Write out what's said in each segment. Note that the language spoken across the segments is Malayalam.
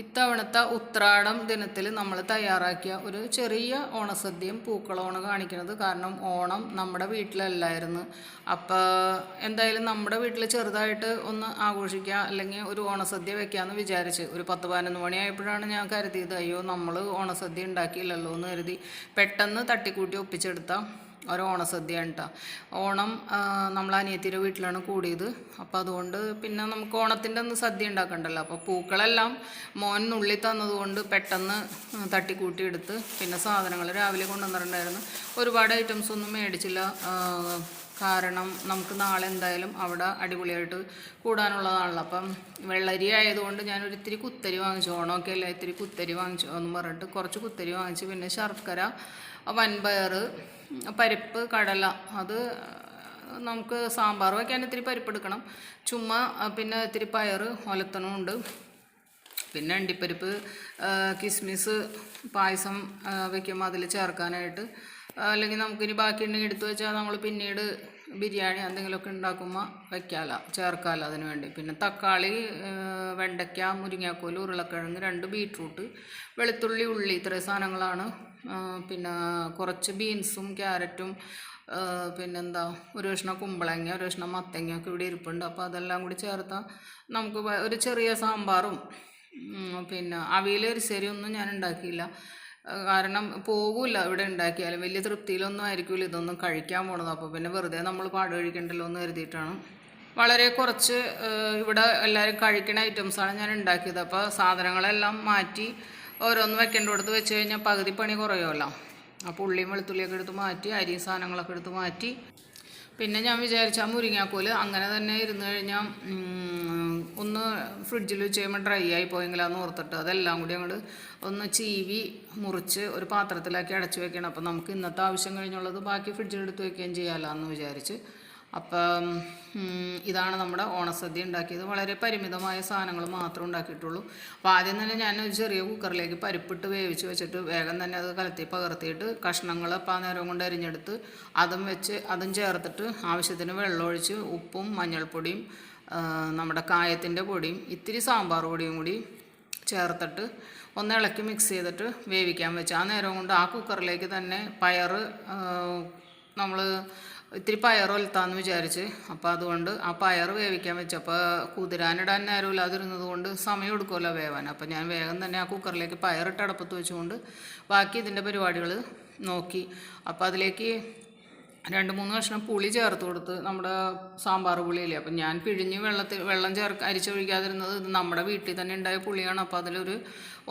ഇത്തവണത്തെ ഉത്രാടം ദിനത്തിൽ നമ്മൾ തയ്യാറാക്കിയ ഒരു ചെറിയ ഓണസദ്യയും പൂക്കളമാണ് കാണിക്കുന്നത്. കാരണം ഓണം നമ്മുടെ വീട്ടിലല്ലായിരുന്നു. അപ്പോൾ എന്തായാലും നമ്മുടെ വീട്ടിൽ ചെറുതായിട്ട് ഒന്ന് ആഘോഷിക്കുക അല്ലെങ്കിൽ ഒരു ഓണസദ്യ വെക്കാമെന്ന് വിചാരിച്ച് ഒരു പത്ത് പതിനൊന്ന് മണിയായപ്പോഴാണ് ഞാൻ കരുതിയത് അയ്യോ നമ്മൾ ഓണസദ്യ ഉണ്ടാക്കിയില്ലല്ലോ എന്ന് കരുതി പെട്ടെന്ന് തട്ടിക്കൂട്ടി ഒപ്പിച്ചെടുത്ത. ഒരു ഓണസദ്യയാണ് കേട്ടോ ഓണം നമ്മൾ അനിയത്തിയുടെ വീട്ടിലാണ് കൂടിയത്. അപ്പോൾ അതുകൊണ്ട് പിന്നെ നമുക്ക് ഓണത്തിന്റെ അന്ന് സദ്യ ഉണ്ടാക്കണ്ടല്ലോ. അപ്പോൾ പൂക്കളെല്ലാം മോൻ നുള്ളി തന്നതുകൊണ്ട് പെട്ടെന്ന് തട്ടിക്കൂട്ടി എടുത്ത് പിന്നെ സാധനങ്ങൾ രാവിലെ കൊണ്ടുവന്നിട്ടുണ്ടായിരുന്നു. ഒരുപാട് ഐറ്റംസ് ഒന്നും മേടിച്ചില്ല. കാരണം നമുക്ക് നാളെ എന്തായാലും അവിടെ അടിപൊളിയായിട്ട് കൂടാനുള്ളതാണല്ലോ. അപ്പം വെള്ളരി ആയതുകൊണ്ട് ഞാനൊരു ഇത്തിരി കുത്തരി വാങ്ങിച്ചു. ഓണമൊക്കെ അല്ലേ ഇത്തിരി കുത്തരി വാങ്ങിച്ചു എന്ന് പറഞ്ഞിട്ട് കുറച്ച് കുത്തരി വാങ്ങിച്ചു പിന്നെ ശർക്കര വൻപയർ പരിപ്പ് കടല അത് നമുക്ക് സാമ്പാർ വയ്ക്കാൻ ഇത്തിരി പരിപ്പ് എടുക്കണം ചുമ്മാ പിന്നെ ഇത്തിരി പയർ ഒലത്തണമുണ്ട് പിന്നെ അണ്ടിപ്പരിപ്പ് കിസ്മിസ് പായസം വയ്ക്കുമ്പോൾ അതിൽ ചേർക്കാനായിട്ട്. അല്ലെങ്കിൽ നമുക്കിനി ബാക്കി ഉണ്ടെങ്കിൽ എടുത്തു വെച്ചാൽ നമ്മൾ പിന്നീട് ബിരിയാണി എന്തെങ്കിലുമൊക്കെ ഉണ്ടാക്കുമ്പോൾ വെക്കാമല്ലോ ചേർക്കാമല്ലോ അതിന് വേണ്ടി. പിന്നെ തക്കാളി വെണ്ടയ്ക്ക മുരിങ്ങാക്കോൽ ഉരുളക്കിഴങ്ങ് രണ്ട് ബീട്രൂട്ട് വെളുത്തുള്ളി ഉള്ളി ഇത്രയും സാധനങ്ങളാണ് പിന്നെ കുറച്ച് ബീൻസും ക്യാരറ്റും പിന്നെന്താ ഒരു കഷ്ണം കുമ്പളങ്ങ ഒരു കഷ്ണം മത്തങ്ങയൊക്കെ ഇവിടെ ഇരിപ്പുണ്ട്. അപ്പോൾ അതെല്ലാം കൂടി ചേർത്താൽ നമുക്ക് ഒരു ചെറിയ സാമ്പാറും പിന്നെ അവിയൽ ഒന്നും ഞാൻ ഉണ്ടാക്കിയില്ല. കാരണം പോകില്ല ഇവിടെ ഉണ്ടാക്കിയാലും. വലിയ തൃപ്തിയിലൊന്നും ആയിരിക്കില്ല ഇതൊന്നും കഴിക്കാൻ പോണത്. അപ്പോൾ പിന്നെ വെറുതെ നമ്മൾ പാട് കഴിക്കണ്ടല്ലോ എന്ന് കരുതിയിട്ടാണ്. വളരെ കുറച്ച് ഇവിടെ എല്ലാവരും കഴിക്കുന്ന ഐറ്റംസാണ് ഞാൻ ഉണ്ടാക്കിയത്. അപ്പോൾ സാധനങ്ങളെല്ലാം മാറ്റി ഓരോന്ന് വെക്കേണ്ട കൊടുത്ത് വെച്ച് കഴിഞ്ഞാൽ പകുതി പണി കുറയുമല്ലോ ആ ഉള്ളിയും വെളുത്തുള്ളിയൊക്കെ എടുത്ത് മാറ്റി അരിയും സാധനങ്ങളൊക്കെ എടുത്ത് മാറ്റി. പിന്നെ ഞാൻ വിചാരിച്ച മുരിങ്ങാക്കോൽ അങ്ങനെ തന്നെ ഇരുന്ന് കഴിഞ്ഞാൽ ഒന്ന് ഫ്രിഡ്ജിൽ വെച്ച് കഴിയുമ്പോൾ ഡ്രൈ ആയി പോയെങ്കിലാന്ന് ഓർത്തിട്ട് അതെല്ലാം കൂടി അങ്ങോട്ട് ഒന്ന് ചീവി മുറിച്ച് ഒരു പാത്രത്തിലാക്കി അടച്ചു വെക്കണം. അപ്പം നമുക്ക് ഇന്നത്തെ ആവശ്യം കഴിഞ്ഞുള്ളത് ബാക്കി ഫ്രിഡ്ജിൽ എടുത്ത് വെക്കുകയും ചെയ്യാമല്ലോ എന്ന് വിചാരിച്ച്. അപ്പം ഇതാണ് നമ്മുടെ ഓണസദ്യ ഉണ്ടാക്കിയത്. വളരെ പരിമിതമായ സാധനങ്ങൾ മാത്രം ഉണ്ടാക്കിയിട്ടുള്ളൂ. അപ്പോൾ ആദ്യം തന്നെ ഞാൻ ഒരു ചെറിയ കുക്കറിലേക്ക് പരിപ്പിട്ട് വേവിച്ച് വെച്ചിട്ട് വേഗം തന്നെ അത് കലത്തി പകർത്തിയിട്ട് കഷ്ണങ്ങൾ അപ്പം ആ നേരം കൊണ്ട് അരിഞ്ഞെടുത്ത് അതും വെച്ച് അതും ചേർത്തിട്ട് ആവശ്യത്തിന് വെള്ളമൊഴിച്ച് ഉപ്പും മഞ്ഞൾപ്പൊടിയും നമ്മുടെ കായത്തിന്റെ പൊടിയും ഇത്തിരി സാമ്പാർ പൊടിയും കൂടി ചേർത്തിട്ട് ഒന്ന് ഇളക്കി മിക്സ് ചെയ്തിട്ട് വേവിക്കാൻ വെച്ചു ആ നേരം കൊണ്ട് ആ കുക്കറിലേക്ക് തന്നെ പയർ നമ്മൾ ഇത്തിരി പയർ ഒലത്താന്ന് വിചാരിച്ച്. അപ്പോൾ അതുകൊണ്ട് ആ പയർ വേവിക്കാൻ വെച്ചപ്പോൾ കുതിരാനിടാൻ നേരമില്ലാതിരുന്നത് കൊണ്ട് സമയം എടുക്കുമല്ലോ വേവാൻ. അപ്പോൾ ഞാൻ വേഗം തന്നെ ആ കുക്കറിലേക്ക് പയറിട്ട് അടപ്പത്ത് വെച്ചുകൊണ്ട് ബാക്കി ഇതിന്റെ പരിപാടികൾ നോക്കി. അപ്പോൾ അതിലേക്ക് രണ്ട് മൂന്ന് കഷ്ണം പുളി ചേർത്ത് കൊടുത്ത് നമ്മുടെ സാമ്പാർ പുളിയില്ലേ? അപ്പം ഞാൻ പിഴിഞ്ഞ് വെള്ളത്തിൽ വെള്ളം ചേർക്ക് അരിച്ചൊഴിക്കാതിരുന്നത് ഇത് നമ്മുടെ വീട്ടിൽ തന്നെ ഉണ്ടായ പുളിയാണ്. അപ്പോൾ അതിലൊരു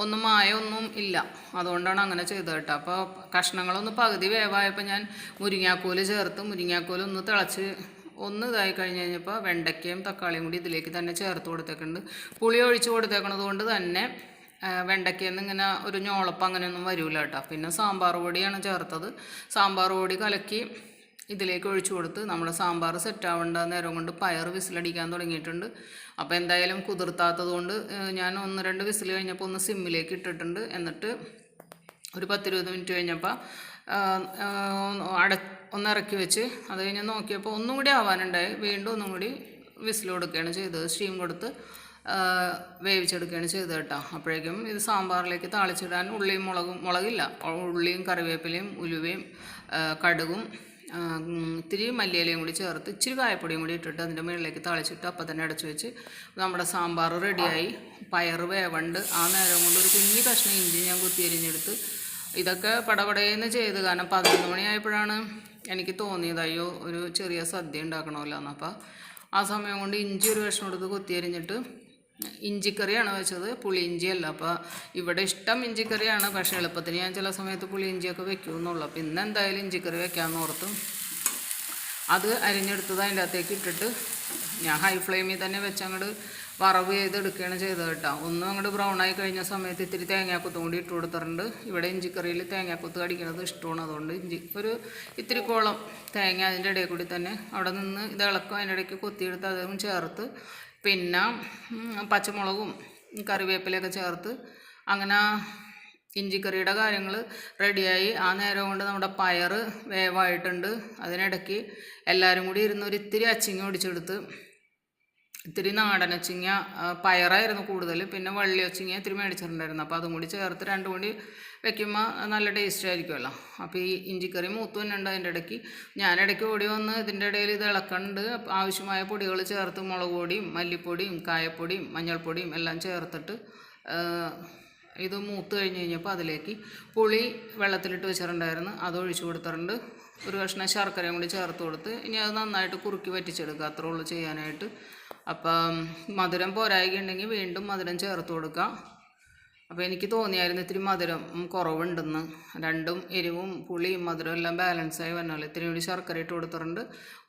ഒന്നും മായൊന്നും ഇല്ല. അതുകൊണ്ടാണ് അങ്ങനെ ചെയ്തത് കേട്ടോ. അപ്പോൾ കഷ്ണങ്ങളൊന്ന് പകുതി വേവായപ്പോൾ ഞാൻ മുരിങ്ങാക്കോൽ ചേർത്ത് മുരിങ്ങാക്കോൽ ഒന്ന് തിളച്ച് ഒന്ന് ഇതായി കഴിഞ്ഞ് കഴിഞ്ഞപ്പോൾ വെണ്ടയ്ക്കയും തക്കാളിയും കൂടി ഇതിലേക്ക് തന്നെ ചേർത്ത് കൊടുത്തേക്കുന്നുണ്ട് പുളി ഒഴിച്ച് കൊടുത്തേക്കണത് കൊണ്ട് തന്നെ വെണ്ടയ്ക്കയിൽ ഇങ്ങനെ ഒരു ഞോളപ്പം അങ്ങനെയൊന്നും വരില്ല കേട്ടോ. പിന്നെ സാമ്പാർ പൊടിയാണ് ചേർത്തത്. സാമ്പാർ പൊടി കലക്കി ഇതിലേക്ക് ഒഴിച്ചു കൊടുത്ത് നമ്മുടെ സാമ്പാർ സെറ്റാവേണ്ട നേരം കൊണ്ട് പയർ വിസിലടിക്കാൻ തുടങ്ങിയിട്ടുണ്ട്. അപ്പോൾ എന്തായാലും കുതിർത്താത്തത് കൊണ്ട് ഞാൻ ഒന്ന് രണ്ട് വിസിൽ കഴിഞ്ഞപ്പോൾ ഒന്ന് സിമ്മിലേക്ക് ഇട്ടിട്ടുണ്ട്. എന്നിട്ട് ഒരു പത്തിരുപത് മിനിറ്റ് കഴിഞ്ഞപ്പോൾ അട ഒന്ന് ഇറക്കി വെച്ച് അത് കഴിഞ്ഞ് നോക്കിയപ്പോൾ ഒന്നും കൂടി ആവാനുണ്ടായി. വീണ്ടും ഒന്നും കൂടി വിസിൽ കൊടുക്കുകയാണ് ചെയ്തത്. സ്റ്റീം കൊടുത്ത് വേവിച്ചെടുക്കുകയാണ് ചെയ്തത് കേട്ടോ. അപ്പോഴേക്കും ഇത് സാമ്പാറിലേക്ക് താളിച്ചിടാൻ ഉള്ളിയും മുളകും മുളകില്ല. ഉള്ളിയും കറിവേപ്പിലയും ഉലുവയും കടുകും ഇത്തിരി മല്ലിയിലയും കൂടി ചേർത്ത് ഇച്ചിരി കായപ്പൊടിയും കൂടി ഇട്ടിട്ട് അതിന്റെ മുകളിലേക്ക് തളിച്ചിട്ട് അപ്പം തന്നെ അടച്ചു വെച്ച് നമ്മുടെ സാമ്പാർ റെഡിയായി. പയർ വേവണ്ട്. ആ നേരം കൊണ്ട് ഒരു കുഞ്ഞു കഷ്ണം ഇഞ്ചി ഞാൻ കുത്തിയരിഞ്ഞെടുത്ത് ഇതൊക്കെ പടപടയെന്ന് ചെയ്ത്. കാരണം പതിനൊന്ന് മണിയായപ്പോഴാണ് എനിക്ക് തോന്നിയത് അയ്യോ ഒരു ചെറിയ സദ്യ ഉണ്ടാക്കണമല്ലോ എന്ന്. അപ്പോൾ ആ സമയം കൊണ്ട് ഇഞ്ചി ഒരു കഷ്ണം എടുത്ത് കുത്തിയരിഞ്ഞിട്ട് ഇഞ്ചിക്കറിയാണ് വെച്ചത്? പുളിയിഞ്ചിയല്ല അപ്പോൾ ഇവിടെ ഇഷ്ടം ഇഞ്ചിക്കറിയാണ്. പക്ഷേ എളുപ്പത്തിന് ഞാൻ ചില സമയത്ത് പുളിയിഞ്ചിയൊക്കെ വെക്കുമെന്നുള്ളൂ അപ്പോൾ ഇന്ന് എന്തായാലും ഇഞ്ചിക്കറി വെക്കാമെന്ന് ഓർത്ത്. അത് അരിഞ്ഞെടുത്തത് അതിന്റെ അകത്തേക്ക് ഇട്ടിട്ട് ഞാൻ ഹൈ ഫ്ലെയിമിൽ തന്നെ വെച്ച് അങ്ങോട്ട് വറവ് ചെയ്തെടുക്കുകയാണ് ചെയ്തത് കേട്ടോ. ഒന്നും അങ്ങോട്ട് ബ്രൗൺ ആയി കഴിഞ്ഞ സമയത്ത് ഇത്തിരി തേങ്ങാക്കൊത്തും കൂടി ഇട്ട് കൊടുത്തിട്ടുണ്ട്. ഇവിടെ ഇഞ്ചിക്കറിയിൽ തേങ്ങാക്കൊത്ത് കടിക്കുന്നത് ഇഷ്ടമാണ്. അതുകൊണ്ട് ഇഞ്ചി ഒരു ഇത്തിരി കോളം തേങ്ങ അതിന്റെ ഇടയിൽ കൂടി തന്നെ അവിടെ നിന്ന് ഇത് ഇളക്കും. അതിന്റെ ഇടയ്ക്ക് കൊത്തിയെടുത്ത് അതും ചേർത്ത് പിന്നെ പച്ചമുളകും കറിവേപ്പിലയൊക്കെ ചേർത്ത് അങ്ങനെ ഇഞ്ചിക്കറിയുടെ കാര്യങ്ങൾ റെഡിയായി. ആ നേരം കൊണ്ട് നമ്മുടെ പയർ വേവായിട്ടുണ്ട്. അതിനിടയ്ക്ക് എല്ലാവരും കൂടി ഇരുന്ന് ഒരു ഇത്തിരി അച്ചിങ്ങ ഒടിച്ചെടുത്ത് ഇത്തിരി നാടനച്ചിങ്ങ പയറായിരുന്നു കൂടുതൽ പിന്നെ വള്ളിയൊച്ചിങ്ങ ഇത്തിരി മേടിച്ചിട്ടുണ്ടായിരുന്നു. അപ്പോൾ അതും കൂടി ചേർത്ത് രണ്ടും കൂടി വെക്കുമ്പോൾ നല്ല ടേസ്റ്റ് ആയിരിക്കുമല്ലോ അപ്പോൾ ഈ ഇഞ്ചിക്കറി മൂത്ത് തന്നെ ഉണ്ട് അതിന്റെ ഇടയ്ക്ക്. ഞാൻ ഇടയ്ക്ക് ഓടി വന്ന് ഇതിന്റെ ഇടയിൽ ഇത് ഇളക്കുന്നുണ്ട്. ആവശ്യമായ പൊടികൾ ചേർത്ത് മുളക് പൊടിയും മല്ലിപ്പൊടിയും കായപ്പൊടിയും മഞ്ഞൾപ്പൊടിയും എല്ലാം ചേർത്തിട്ട് ഇത് മൂത്ത് കഴിഞ്ഞ് കഴിഞ്ഞപ്പോൾ അതിലേക്ക് പുളി വെള്ളത്തിലിട്ട് വെച്ചിട്ടുണ്ടായിരുന്നു. അത് ഒഴിച്ചു കൊടുത്തിട്ടുണ്ട്. ഒരു കഷ്ണം ശർക്കരയും കൂടി ചേർത്ത് കൊടുത്ത് ഇനി അത് നന്നായിട്ട് കുറുക്കി വറ്റിച്ചെടുക്കുക. അത്രേ ഉള്ളൂ ചെയ്യാനായിട്ട്. അപ്പം മധുരം പോരായിക ഉണ്ടെങ്കിൽ വീണ്ടും മധുരം ചേർത്ത് കൊടുക്കുക അപ്പോൾ എനിക്ക് തോന്നിയായിരുന്നു ഇത്തിരി മധുരം കുറവുണ്ടെന്ന്. രണ്ടും എരിവും പുളിയും മധുരവും എല്ലാം ബാലൻസ് ബാലൻസായി വരണമല്ലോ ഇത്തിരി കൂടി ശർക്കര ഇട്ട് കൊടുത്തിട്ടുണ്ട്.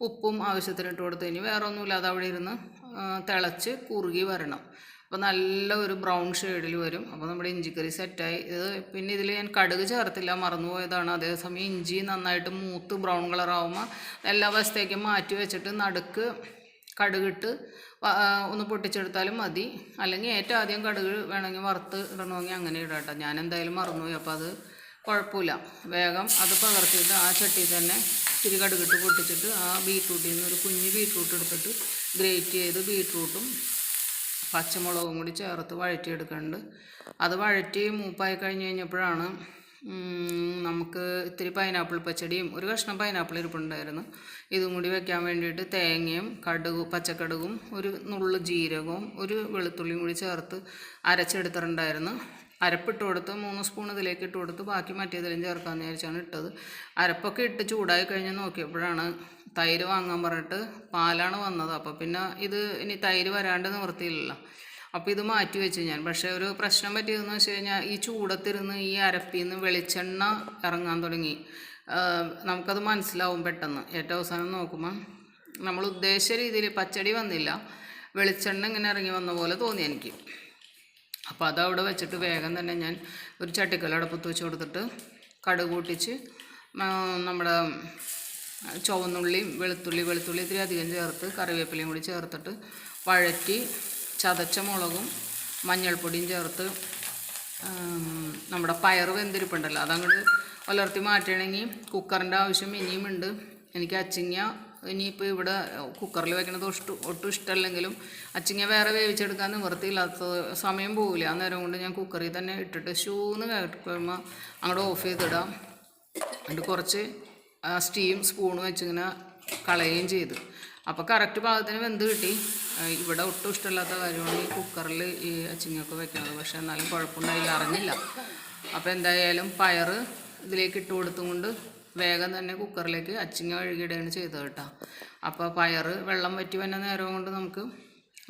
ഉപ്പും ആവശ്യത്തിന് ഇട്ട് കൊടുത്തു. ഇനി വേറെ ഒന്നുമില്ല. അത് അവിടെ ഇരുന്ന് തിളച്ച് കുറുകി വരണം. അപ്പോൾ നല്ല ഒരു ബ്രൗൺ ഷെയ്ഡിൽ വരും. അപ്പോൾ നമ്മുടെ ഇഞ്ചിക്കറി സെറ്റായി ഇത് പിന്നെ ഇതിൽ ഞാൻ കടുക് ചേർത്തില്ല. മറന്നുപോയതാണ് അതേസമയം ഇഞ്ചി നന്നായിട്ട് മൂത്ത് ബ്രൗൺ കളറാവുമ്പോൾ എല്ലാ വശത്തേക്കും മാറ്റി വെച്ചിട്ട് നടുക്ക് കടുകിട്ട് ഒന്ന് പൊട്ടിച്ചെടുത്താലും മതി. അല്ലെങ്കിൽ ഏറ്റവും ആദ്യം കടുക് വേണമെങ്കിൽ വറുത്ത് ഇടണമെങ്കിൽ അങ്ങനെ ഇടാട്ടോ ഞാൻ എന്തായാലും മറന്നുപോയി. അപ്പോൾ അത് കുഴപ്പമില്ല. വേഗം അത് പകർത്തിയിട്ട് ആ ചട്ടിയിൽ തന്നെ ഇത്തിരി കടുകിട്ട് പൊട്ടിച്ചിട്ട് ആ ബീട്രൂട്ടിൽ നിന്ന് ഒരു കുഞ്ഞ് ബീട്രൂട്ട് എടുത്തിട്ട് ഗ്രേറ്റ് ചെയ്ത് ബീട്രൂട്ടും പച്ചമുളകും കൂടി ചേർത്ത് വഴറ്റിയെടുക്കുന്നുണ്ട്. അത് വഴറ്റി മൂപ്പായി കഴിഞ്ഞ് കഴിഞ്ഞപ്പോഴാണ് നമുക്ക് ഇത്തിരി പൈനാപ്പിൾ പച്ചടിയും ഒരു കഷ്ണം പൈനാപ്പിൾ ഇരിപ്പുണ്ടായിരുന്നു. ഇതും കൂടി വെക്കാൻ വേണ്ടിയിട്ട് തേങ്ങയും കടുകും പച്ചക്കടുകും ഒരു നുള്ളു ജീരകവും ഒരു വെളുത്തുള്ളിയും കൂടി ചേർത്ത് അരച്ചെടുത്തിട്ടുണ്ടായിരുന്നു. അരപ്പിട്ട് കൊടുത്ത് മൂന്ന് സ്പൂൺ ഇതിലേക്ക് ഇട്ട് കൊടുത്ത് ബാക്കി മറ്റേതിലും ചേർക്കാമെന്ന് വിചാരിച്ചാണ് ഇട്ടത്. അരപ്പൊക്കെ ഇട്ട് ചൂടായി കഴിഞ്ഞ് നോക്കിയപ്പോഴാണ് തൈര് വാങ്ങാൻ പറഞ്ഞിട്ട് പാലാണ് വന്നത്. അപ്പോൾ പിന്നെ ഇത് ഇനി തൈര് വരാണ്ട് നിവൃത്തിയില്ലല്ലോ. അപ്പോൾ ഇത് മാറ്റി വെച്ചു ഞാൻ. പക്ഷേ ഒരു പ്രശ്നം പറ്റിയതെന്ന് വെച്ച് കഴിഞ്ഞാൽ ഈ ചൂടത്തിരുന്ന് ഈ അരപ്പിൽ നിന്ന് വെളിച്ചെണ്ണ ഇറങ്ങാൻ തുടങ്ങി. നമുക്കത് മനസ്സിലാവും പെട്ടെന്ന്. ഏറ്റവും അവസാനം നോക്കുമ്പോൾ നമ്മൾ ഉദ്ദേശിച്ച രീതിയിൽ പച്ചടി വന്നില്ല. വെളിച്ചെണ്ണ ഇങ്ങനെ ഇറങ്ങി വന്ന പോലെ തോന്നി എനിക്ക്. അപ്പോൾ അതവിടെ വെച്ചിട്ട് വേഗം തന്നെ ഞാൻ ഒരു ചട്ടിക്കൽ അടപ്പത്ത് വെച്ച് കൊടുത്തിട്ട് കടുക് കൂട്ടിച്ച് നമ്മുടെ ചുവന്നുള്ളിയും വെളുത്തുള്ളി വെളുത്തുള്ളി ഇത്തിരി അധികം ചേർത്ത് കറിവേപ്പിലയും കൂടി ചേർത്തിട്ട് വഴറ്റി ചതച്ച മുളകും മഞ്ഞൾപ്പൊടിയും ചേർത്ത് നമ്മുടെ പയർ വെന്തിരിപ്പുണ്ടല്ലോ അതങ്ങോട്ട് വലർത്തി മാറ്റണമെങ്കിൽ കുക്കറിന്റെ ആവശ്യം ഇനിയുമുണ്ട് എനിക്ക് അച്ചിങ്ങ ഇനിയിപ്പോൾ ഇവിടെ കുക്കറിൽ വെക്കണത് ഒട്ടും ഒട്ടും ഇഷ്ടമല്ലെങ്കിലും അച്ചിങ്ങ വേറെ വേവിച്ചെടുക്കാൻ നിവൃത്തിയില്ലാത്ത സമയം പോകില്ല ആ നേരം കൊണ്ട് ഞാൻ കുക്കറിൽ തന്നെ ഇട്ടിട്ട് ഷൂന്ന് കേൾക്കുമ്പോൾ അങ്ങോട്ട് ഓഫ് ചെയ്തിടാം. എന്നിട്ട് കുറച്ച് സ്റ്റീം സ്പൂൺ വെച്ചിങ്ങനെ കളയുകയും ചെയ്തു. അപ്പോൾ കറക്റ്റ് പാകത്തിന് വെന്ത് കിട്ടി. ഇവിടെ ഒട്ടും ഇഷ്ടമില്ലാത്ത കാര്യമാണ് ഈ കുക്കറിൽ ഈ അച്ചിങ്ങൊക്കെ വെക്കുന്നത്. പക്ഷേ എന്നാലും കുഴപ്പമുണ്ടായില്ല അറിഞ്ഞില്ല. അപ്പോൾ എന്തായാലും പയർ ഇതിലേക്ക് ഇട്ട് കൊടുത്തും കൊണ്ട് വേഗം തന്നെ കുക്കറിലേക്ക് അച്ചിങ്ങ കഴുകിയിടുകയാണ് ചെയ്തത് കേട്ടോ. അപ്പോൾ പയർ വെള്ളം വറ്റി വന്ന നേരം കൊണ്ട് നമുക്ക്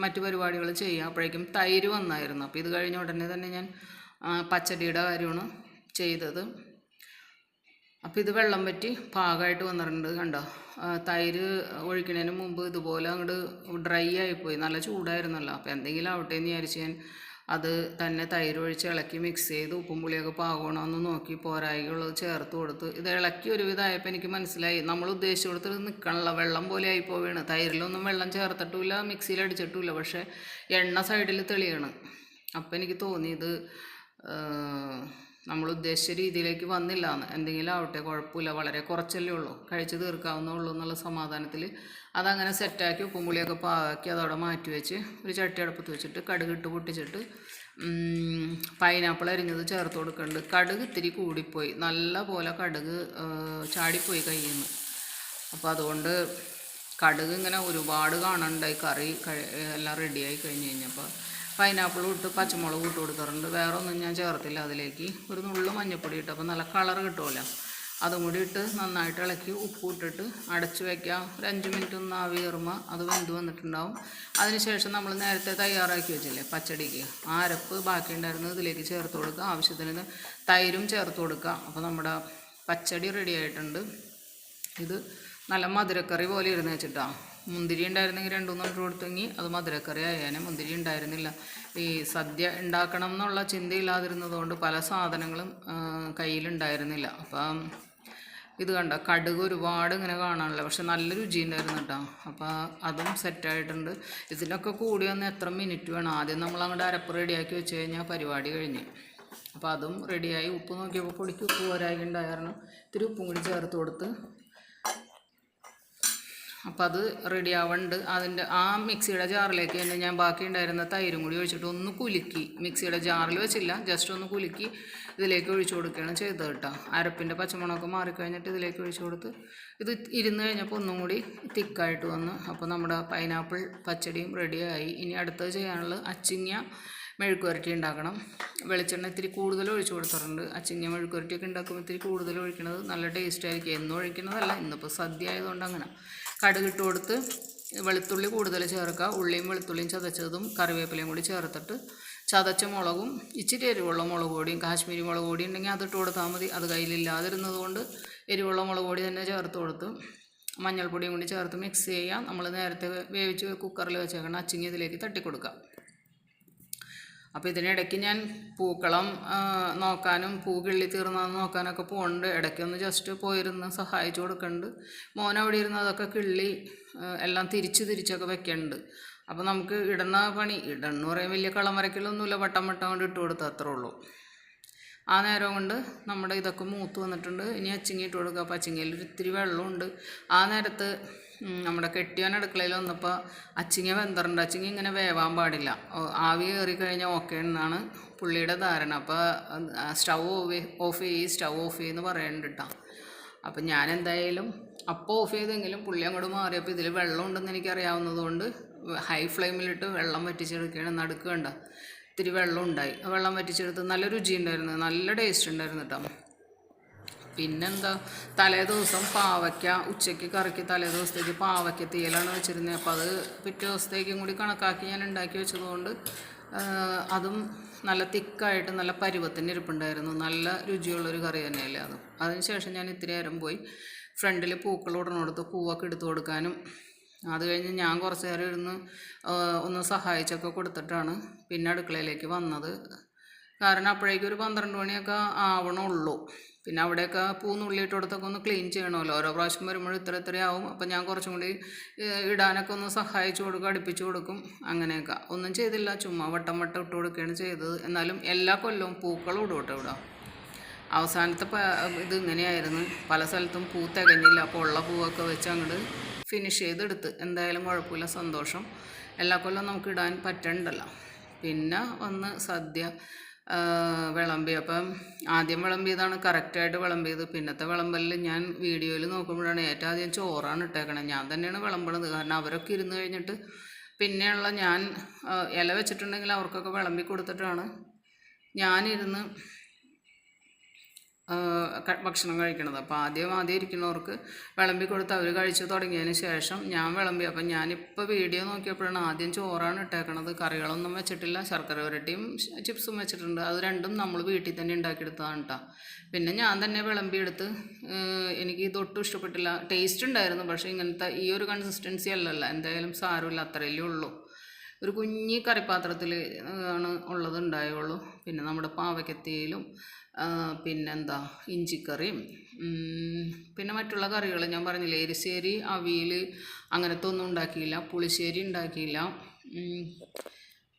മറ്റു പരിപാടികൾ ചെയ്യാം. അപ്പോഴേക്കും തൈര് വന്നായിരുന്നു. അപ്പോൾ ഇത് കഴിഞ്ഞ ഉടനെ തന്നെ ഞാൻ പച്ചടിയുടെ കാര്യമാണ് ചെയ്തത്. അപ്പോൾ ഇത് വെള്ളം പറ്റി പാകമായിട്ട് വന്നിട്ടുണ്ട് കണ്ടോ? തൈര് ഒഴിക്കുന്നതിന് മുമ്പ് ഇതുപോലെ അങ്ങോട്ട് ഡ്രൈ ആയിപ്പോയി നല്ല ചൂടായിരുന്നല്ലോ. അപ്പോൾ എന്തെങ്കിലും ആവട്ടെ എന്ന് വിചാരിച്ച് ഞാൻ അത് തന്നെ തൈര് ഒഴിച്ച് ഇളക്കി മിക്സ് ചെയ്ത് ഉപ്പും പുളിയൊക്കെ പാകണമെന്ന് നോക്കി പോരായികളത് ചേർത്ത് കൊടുത്ത് ഇത് ഇളക്കി ഒരുവിധമായപ്പോൾ എനിക്ക് മനസ്സിലായി. നമ്മൾ ഉദ്ദേശിച്ചു കൊടുത്ത് നിൽക്കണമല്ലോ വെള്ളം പോലെ ആയി പോവുകയാണ് തൈരിലൊന്നും വെള്ളം ചേർത്തിട്ടുമില്ല മിക്സിയിൽ അടിച്ചിട്ടുമില്ല പക്ഷേ എണ്ണ സൈഡിൽ തെളിയാണ്. അപ്പോൾ എനിക്ക് തോന്നി ഇത് നമ്മൾ ഉദ്ദേശിച്ച രീതിയിലേക്ക് വന്നില്ല എന്ന്. എന്തെങ്കിലും ആവട്ടെ കുഴപ്പമില്ല. വളരെ കുറച്ചല്ലേ ഉള്ളൂ. കഴിച്ച് തീർക്കാവുന്നേ ഉള്ളൂ എന്നുള്ള സമാധാനത്തിൽ അതങ്ങനെ സെറ്റാക്കി ഉപ്പും പുളിയൊക്കെ പാകാക്കി അതവിടെ മാറ്റി വെച്ച് ഒരു ചട്ടി അടുപ്പത്ത് വെച്ചിട്ട് കടുക് ഇട്ട് പൊട്ടിച്ചിട്ട് പൈനാപ്പിൾ അരിഞ്ഞത് ചേർത്ത് കൊടുക്കുന്നുണ്ട് കടുക് ഇത്തിരി കൂടിപ്പോയി. നല്ല പോലെ കടുക് ചാടിപ്പോയി കയ്യിൽ നിന്ന് അപ്പോൾ അതുകൊണ്ട് കടുക് ഇങ്ങനെ ഒരുപാട് കാണണ്ടായി കറി എല്ലാം റെഡിയായി കഴിഞ്ഞ് കഴിഞ്ഞപ്പോൾ പൈനാപ്പിൾ ഇട്ട് പച്ചമുളക് ഇട്ട് കൊടുക്കാറുണ്ട്. വേറെ ഒന്നും ഞാൻ ചേർത്തില്ല അതിലേക്ക്. ഒരു നുള്ളു മഞ്ഞൾപ്പൊടി ഇട്ടപ്പോൾ നല്ല കളർ കിട്ടുമല്ലോ. അതും കൂടി ഇട്ട് നന്നായിട്ട് ഇളക്കി ഉപ്പ് ഇട്ടിട്ട് അടച്ച് വയ്ക്കാം ഒരു അഞ്ച് മിനിറ്റ് ഒന്ന് ആവി കയറുമ്പോൾ അത് വെന്ത് വന്നിട്ടുണ്ടാവും. അതിനുശേഷം നമ്മൾ നേരത്തെ തയ്യാറാക്കി വെച്ചില്ലേ പച്ചടിക്ക്. ആ അരപ്പ് ബാക്കി ഉണ്ടായിരുന്നത് ഇതിലേക്ക് ചേർത്ത് കൊടുക്കുക. ആവശ്യത്തിന് തൈരും ചേർത്ത് കൊടുക്കുക. അപ്പോൾ നമ്മുടെ പച്ചടി റെഡി ആയിട്ടുണ്ട്. ഇത് നല്ല മധുരക്കറി പോലെ ഇരുന്ന് വെച്ചിട്ടാ. മുന്തിരി ഉണ്ടായിരുന്നെങ്കിൽ രണ്ടുമൂന്ന് ഇട്ട് കൊടുത്തെങ്കിൽ അത് മധുരക്കറി ആയേനെ. മുന്തിരി ഉണ്ടായിരുന്നില്ല. ഈ സദ്യ ഉണ്ടാക്കണം എന്നുള്ള ചിന്തയില്ലാതിരുന്നതുകൊണ്ട് പല സാധനങ്ങളും കയ്യിലുണ്ടായിരുന്നില്ല. അപ്പം ഇത് കണ്ട? കടുക് ഒരുപാട് ഇങ്ങനെ കാണാനില്ല. പക്ഷെ നല്ല രുചി ഉണ്ടായിരുന്നു കേട്ടോ. അപ്പോൾ അതും സെറ്റായിട്ടുണ്ട്. ഇതിനൊക്കെ കൂടി വന്ന് എത്ര മിനിറ്റ് വേണം? ആദ്യം നമ്മൾ അങ്ങോട്ട് അരപ്പ് റെഡിയാക്കി വെച്ച് കഴിഞ്ഞാൽ പരിപാടി കഴിഞ്ഞ്. അപ്പോൾ അതും റെഡിയായി. ഉപ്പ് നോക്കിയപ്പോൾ പൊടിക്ക് ഉപ്പ് പോരായി ഉണ്ടായിരുന്നു ഇത്തിരി ഉപ്പും കൂടി ചേർത്ത് കൊടുത്ത് അപ്പോൾ അത് റെഡി ആവുന്നുണ്ട് അതിന്റെ ആ മിക്സിയുടെ ജാറിലേക്ക് തന്നെ ഞാൻ ബാക്കി ഉണ്ടായിരുന്ന തൈരും കൂടി ഒഴിച്ചിട്ട് ഒന്ന് കുലുക്കി. മിക്സിയുടെ ജാറിൽ വെച്ചില്ല ജസ്റ്റ് ഒന്ന് കുലുക്കി ഇതിലേക്ക് ഒഴിച്ചു കൊടുക്കുകയാണ് ചെയ്തത് കേട്ടോ. അരപ്പിന്റെ പച്ചമുളകൊക്കെ മാറിക്കഴിഞ്ഞിട്ട് ഇതിലേക്ക് ഒഴിച്ചു കൊടുത്ത് ഇത് ഇരുന്ന് കഴിഞ്ഞപ്പോൾ ഒന്നും കൂടി തിക്കായിട്ട് വന്നു അപ്പോൾ നമ്മുടെ പൈനാപ്പിൾ പച്ചടിയും റെഡിയായി ഇനി അടുത്തത് ചെയ്യാനുള്ളത് അച്ചിങ്ങ മെഴുക്കുവരട്ടി ഉണ്ടാക്കണം. വെളിച്ചെണ്ണ ഇത്തിരി കൂടുതൽ ഒഴിച്ചു കൊടുത്തിട്ടുണ്ട്. അച്ചിങ്ങ മെഴുക്കുവരട്ടിയൊക്കെ ഉണ്ടാക്കുമ്പോൾ ഇത്തിരി കൂടുതൽ ഒഴിക്കുന്നത് നല്ല ടേസ്റ്റായിരിക്കും എന്നും ഒഴിക്കുന്നതല്ല ഇന്നിപ്പോൾ സദ്യ ആയതുകൊണ്ട് അങ്ങനെ. കടുകിട്ട് കൊടുത്ത് വെളുത്തുള്ളി കൂടുതൽ ചേർക്കുക. ഉള്ളിയും വെളുത്തുള്ളിയും ചതച്ചതും കറിവേപ്പിലയും കൂടി ചേർത്തിട്ട് ചതച്ച മുളകും ഇച്ചിരി എരിവുള്ള മുളക് പൊടിയും കാശ്മീരി മുളക് പൊടി ഉണ്ടെങ്കിൽ അതിട്ട് കൊടുത്താൽ മതി. അത് കയ്യിലില്ലാതിരുന്നത് കൊണ്ട് എരിവുള്ള മുളക് പൊടി തന്നെ ചേർത്ത് കൊടുത്ത് മഞ്ഞൾപ്പൊടിയും കൂടി ചേർത്ത് മിക്സ് ചെയ്യാം. നമ്മൾ നേരത്തെ വേവിച്ച് കുക്കറിൽ വെച്ചേക്കണം അച്ചിങ്ങി ഇതിലേക്ക് തട്ടിക്കൊടുക്കാം. അപ്പോൾ ഇതിനിടയ്ക്ക് ഞാൻ പൂക്കളം നോക്കാനും പൂ കിള്ളി തീർന്നതെന്ന് നോക്കാനൊക്കെ പോകുന്നുണ്ട് ഇടയ്ക്കൊന്ന് ജസ്റ്റ് പോയിരുന്ന് സഹായിച്ചു കൊടുക്കുന്നുണ്ട് മോൻ അവിടെ ഇരുന്ന് അതൊക്കെ കിള്ളി എല്ലാം തിരിച്ച് തിരിച്ചൊക്കെ വെക്കുന്നുണ്ട് അപ്പോൾ നമുക്ക് ഇടുന്ന പണി ഇടണമെന്ന് പറയാൻ വലിയ കളം വരയ്ക്കലൊന്നുമില്ല. വട്ടം വട്ടം കൊണ്ട് ഇട്ട് കൊടുത്താൽ അത്രേ ഉള്ളൂ. ആ നേരം കൊണ്ട് നമ്മുടെ ഇതൊക്കെ മൂത്ത് വന്നിട്ടുണ്ട്. ഇനി അച്ചിങ്ങി ഇട്ട് കൊടുക്കുക അപ്പോൾ അച്ചിങ്ങയിൽ ഒരു ഇത്തിരി വെള്ളമുണ്ട്. ആ നേരത്ത് നമ്മുടെ കെട്ടിയോൻ അടുക്കളയിൽ വന്നപ്പോൾ അച്ചിങ്ങ വെന്തറുണ്ട്. അച്ചിങ്ങ ഇങ്ങനെ വേവാൻ പാടില്ല. ആവി കയറി കഴിഞ്ഞാൽ ഓക്കെ എന്നാണ് പുള്ളിയുടെ ധാരണ. അപ്പോൾ സ്റ്റൗ ഓഫ് ചെയ്യ് സ്റ്റൗ ഓഫ് ചെയ്യുമെന്ന് പറയുന്നുണ്ട് അപ്പം ഞാൻ എന്തായാലും അപ്പോൾ ഓഫ് ചെയ്തെങ്കിലും പുള്ളി അങ്ങോട്ട് മാറിയപ്പോൾ ഇതിൽ വെള്ളം ഉണ്ടെന്ന് എനിക്ക് അറിയാവുന്നതുകൊണ്ട് ഹൈ ഫ്ലെയിമിലിട്ട് വെള്ളം വറ്റിച്ചെടുക്കുകയാണ്. നടുക്ക് കണ്ട? ഇത്തിരി വെള്ളം ഉണ്ടായി. വെള്ളം വറ്റിച്ചെടുത്ത് നല്ല രുചി ഉണ്ടായിരുന്നു. നല്ല ടേസ്റ്റ് ഉണ്ടായിരുന്നു കേട്ടോ പിന്നെന്താ? തലേ ദിവസം പാവയ്ക്ക ഉച്ചയ്ക്ക് കറിക്ക് തലേ ദിവസത്തേക്ക് പാവയ്ക്ക തീയലാണ് വെച്ചിരുന്നത്. അപ്പോൾ അത് പിറ്റേ ദിവസത്തേക്കും കൂടി കണക്കാക്കി ഞാൻ ഉണ്ടാക്കി വെച്ചതുകൊണ്ട് അതും നല്ല തിക്കായിട്ട് നല്ല പരുവത്തിന് ഇരിപ്പുണ്ടായിരുന്നു. നല്ല രുചിയുള്ളൊരു കറി തന്നെയല്ലേ അത്. അതിനുശേഷം ഞാൻ ഇത്തിരി നേരം പോയി ഫ്രണ്ടിൽ പൂക്കൾ ഉടനെടുത്ത് പൂവൊക്കെ എടുത്തു കൊടുക്കാനും അത് കഴിഞ്ഞ് ഞാൻ കുറച്ച് നേരം ഇരുന്ന് ഒന്ന് സഹായിച്ചൊക്കെ കൊടുത്തിട്ടാണ് പിന്നെ അടുക്കളയിലേക്ക് വന്നത്. കാരണം അപ്പോഴേക്കും ഒരു പന്ത്രണ്ട് മണിയൊക്കെ ആവണുള്ളൂ പിന്നെ അവിടെയൊക്കെ പൂന്നുള്ളിയിട്ട് കൊടുത്തൊക്കെ ഒന്ന് ക്ലീൻ ചെയ്യണമല്ലോ. ഓരോ പ്രാവശ്യം വരുമ്പോഴും ഇത്ര ഇത്ര ആവും അപ്പം ഞാൻ കുറച്ചും കൂടി ഇടാനൊക്കെ ഒന്ന് സഹായിച്ചു കൊടുക്കും അടുപ്പിച്ചു കൊടുക്കും അങ്ങനെയൊക്കെ. ഒന്നും ചെയ്തില്ല. ചുമ്മാ വട്ടം വട്ടം ഇട്ട് കൊടുക്കുകയാണ് ചെയ്തത്. എന്നാലും എല്ലാ കൊല്ലവും പൂക്കളും ഇടും കേട്ടോ ഇവിടെ. അവസാനത്തെ ഇത് ഇങ്ങനെയായിരുന്നു. പല സ്ഥലത്തും പൂ തികഞ്ഞില്ല. അപ്പോൾ ഉള്ള പൂവൊക്കെ വെച്ച് അങ്ങോട്ട് ഫിനിഷ് ചെയ്തെടുത്ത്. എന്തായാലും കുഴപ്പമില്ല. സന്തോഷം. എല്ലാ കൊല്ലവും നമുക്ക് ഇടാൻ പറ്റണ്ടല്ലോ. പിന്നെ വന്ന് സദ്യ. വിളമ്പി. അപ്പം ആദ്യം വിളമ്പിയതാണ് കറക്റ്റായിട്ട് വിളമ്പിയത്. പിന്നത്തെ വിളമ്പലിൽ ഞാൻ വീഡിയോയിൽ നോക്കുമ്പോഴാണ് ഏറ്റവും ആദ്യം ചോറാണ് ഇട്ടേക്കണത് ഞാൻ തന്നെയാണ് വിളമ്പണത്. കാരണം അവരൊക്കെ ഇരുന്ന് കഴിഞ്ഞിട്ട് പിന്നെയുള്ള ഞാൻ ഇല വെച്ചിട്ടുണ്ടെങ്കിൽ അവർക്കൊക്കെ വിളമ്പി കൊടുത്തിട്ടാണ് ഞാനിരുന്ന് ഭക്ഷണം കഴിക്കണത്. അപ്പോൾ ആദ്യം ആദ്യം ഇരിക്കുന്നവർക്ക് വിളമ്പി കൊടുത്ത് അവർ കഴിച്ചു തുടങ്ങിയതിന് ശേഷം ഞാൻ വിളമ്പി. അപ്പം ഞാനിപ്പോൾ വീഡിയോ നോക്കിയപ്പോഴാണ് ആദ്യം ചോറാണ് ഇട്ടേക്കണത്. കറികളൊന്നും വെച്ചിട്ടില്ല. ശർക്കര ഉരട്ടിയും ചിപ്സും വെച്ചിട്ടുണ്ട്. അത് രണ്ടും നമ്മൾ വീട്ടിൽ തന്നെ ഉണ്ടാക്കിയെടുത്തതാണ് കേട്ടോ പിന്നെ ഞാൻ തന്നെ വിളമ്പിയെടുത്ത് എനിക്ക് ഇതൊട്ടും ഇഷ്ടപ്പെട്ടില്ല. ടേസ്റ്റ് ഉണ്ടായിരുന്നു. പക്ഷേ ഇങ്ങനത്തെ ഈ ഒരു കൺസിസ്റ്റൻസി അല്ലല്ലോ. എന്തായാലും സാരമില്ല. അത്രയല്ലേ ഉള്ളൂ. ഒരു കുഞ്ഞി കറിപ്പാത്രത്തിൽ ആണ് ഉള്ളത് ഉണ്ടായുള്ളൂ പിന്നെ നമ്മുടെ പാവയ്ക്കത്തിയിലും പിന്നെന്താ ഇഞ്ചിക്കറിയും പിന്നെ മറ്റുള്ള കറികൾ ഞാൻ പറഞ്ഞില്ലേ എരിശ്ശേരി അവിയൽ അങ്ങനത്തെ ഒന്നും ഉണ്ടാക്കിയില്ല പുളിശ്ശേരി ഉണ്ടാക്കിയില്ല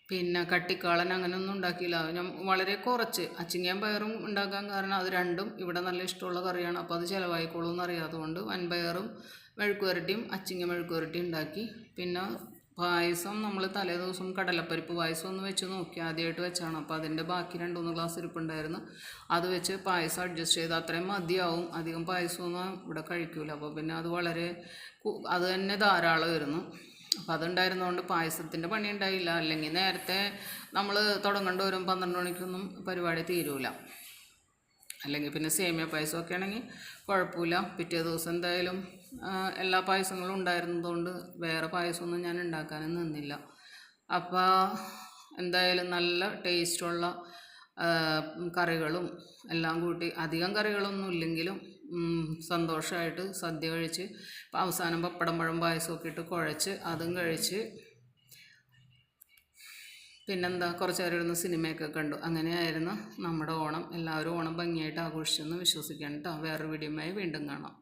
പിന്നെ കട്ടിക്കാളൻ അങ്ങനെയൊന്നും ഉണ്ടാക്കിയില്ല. ഞാൻ വളരെ കുറച്ച് അച്ചിങ്ങയും പയറും ഉണ്ടാക്കാൻ കാരണം അത് രണ്ടും ഇവിടെ നല്ല ഇഷ്ടമുള്ള കറിയാണ്. അപ്പോൾ അത് ചിലവായിക്കോളൂ എന്നറിയാത്തതുകൊണ്ട് വൻപയറും മെഴുക്കുവരട്ടിയും അച്ചിങ്ങ മെഴുക്കുവരട്ടിയും ഉണ്ടാക്കി. പിന്നെ പായസം നമ്മൾ തലേദിവസം കടലപ്പരിപ്പ് പായസം ഒന്ന് വെച്ച് നോക്കി ആദ്യമായിട്ട് വെച്ചാണ്. അപ്പോൾ അതിന്റെ ബാക്കി രണ്ട് മൂന്ന് ഗ്ലാസ് ഇരിപ്പുണ്ടായിരുന്നു. അത് വെച്ച് പായസം അഡ്ജസ്റ്റ് ചെയ്ത് അത്രയും മതിയാവും. അധികം പായസമൊന്നും ഇവിടെ കഴിക്കൂല. അപ്പോൾ പിന്നെ അത് വളരെ അത് തന്നെ ധാരാളമായിരുന്നു. അപ്പോൾ അതുണ്ടായിരുന്നതുകൊണ്ട് പായസത്തിന്റെ പണി ഉണ്ടായില്ല. അല്ലെങ്കിൽ നേരത്തെ നമ്മൾ തുടങ്ങേണ്ട വരും പന്ത്രണ്ട് മണിക്കൊന്നും പരിപാടി തീരൂല. അല്ലെങ്കിൽ പിന്നെ സേമിയ പായസമൊക്കെ ആണെങ്കിൽ കുഴപ്പമില്ല. പിറ്റേ ദിവസം എന്തായാലും എല്ലാ പായസങ്ങളും ഉണ്ടായിരുന്നതുകൊണ്ട് വേറെ പായസമൊന്നും ഞാൻ ഉണ്ടാക്കാനും നിന്നില്ല. അപ്പോൾ എന്തായാലും നല്ല ടേസ്റ്റുള്ള കറികളും എല്ലാം കൂട്ടി അധികം കറികളൊന്നും ഇല്ലെങ്കിലും സന്തോഷമായിട്ട് സദ്യ കഴിച്ച് അവസാനം പപ്പടം പഴം പായസമൊക്കെ ഇട്ട് കുഴച്ച് അതും കഴിച്ച് പിന്നെന്താ കുറച്ച് നേരം സിനിമയൊക്കെ കണ്ടു. അങ്ങനെയായിരുന്നു നമ്മുടെ ഓണം. എല്ലാവരും ഓണം ഭംഗിയായിട്ട് ആഘോഷിച്ചെന്ന് വിശ്വസിക്കണം കേട്ടോ. വേറൊരു വീഡിയോയുമായി വീണ്ടും കാണാം.